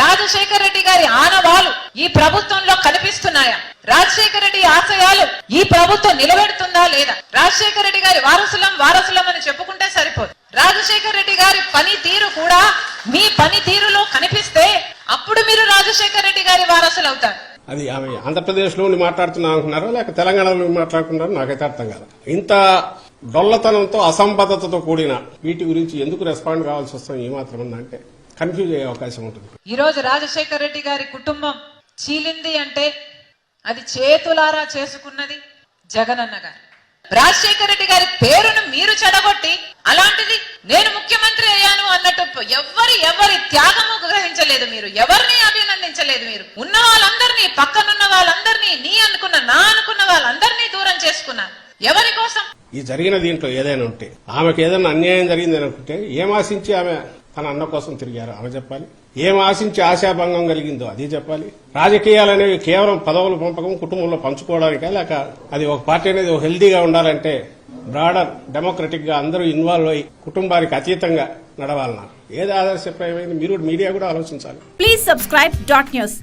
రాజశేఖర రెడ్డి గారి ఆనవాలు ఈ ప్రభుత్వంలో కనిపిస్తున్నాయా? రాజశేఖర రెడ్డి ఆశయాలు ఈ ప్రభుత్వం నిలబెడుతుందా లేదా? రాజశేఖర రెడ్డి గారి వారసులం వారసులం అని చెప్పుకుంటే సరిపోదు. రాజశేఖర రెడ్డి గారి పని తీరు కూడా మీ పని తీరులో కనిపిస్తే అప్పుడు మీరు రాజశేఖర రెడ్డి గారి వారసులు అవుతారు అది ఆమె ఆంధ్రప్రదేశ్లో మాట్లాడుతున్నా అనుకున్నారో లేక తెలంగాణలో ఉండి మాట్లాడుకున్నారో నాకైతే అర్థం కాదు. ఇంత డొల్లతనంతో అసంబద్ధతతో కూడిన వీటి గురించి ఎందుకు రెస్పాండ్ కావాల్సి వస్తాం ఏమాత్రం అంటే కన్ఫ్యూజ్ అయ్యే అవకాశం ఉంటుంది. ఈ రోజు రాజశేఖర రెడ్డి గారి కుటుంబం చీలింది అంటే అది చేతులారా చేసుకున్నది జగనన్న గారు. రాజశేఖర రెడ్డి గారి పేరును మీరు చెడగొట్టి అలాంటిది నేను ముఖ్యమంత్రి అయ్యాను అన్నట్టు ఎవరి ఎవరి త్యాగము గ్రహించలేదు మీరు ఎవరిని అభినందించలేదు మీరు. ఉన్న వాళ్ళందరినీ పక్కనున్న వాళ్ళందరినీ నీ అనుకున్న నా అనుకున్న వాళ్ళందరినీ దూరం చేసుకున్నారు ఎవరి కోసం? ఈ జరిగిన దీంట్లో ఏదైనా ఉంటే ఆమెకు ఏదైనా అన్యాయం జరిగింది అనుకుంటే ఏం ఆశించి ఆమె తన అన్న కోసం తిరిగారు. ఆమె చెప్పాలి ఏం ఆశించి ఆశాభంగం కలిగిందో అది చెప్పాలి. రాజకీయాలు అనేవి కేవలం పదవులు పంపకం కుటుంబంలో పంచుకోవడానికే లేక అది ఒక పార్టీ అనేది హెల్దీగా ఉండాలంటే బ్రాడర్ డెమోక్రటిక్గా అందరూ ఇన్వాల్వ్ అయ్యి కుటుంబానికి అతీతంగా నడవాలన్నారు. ఏది ఆదర్శప్రాయమైంది? మీరు మీడియా కూడా ఆలోచించాలి. Please subscribe dot news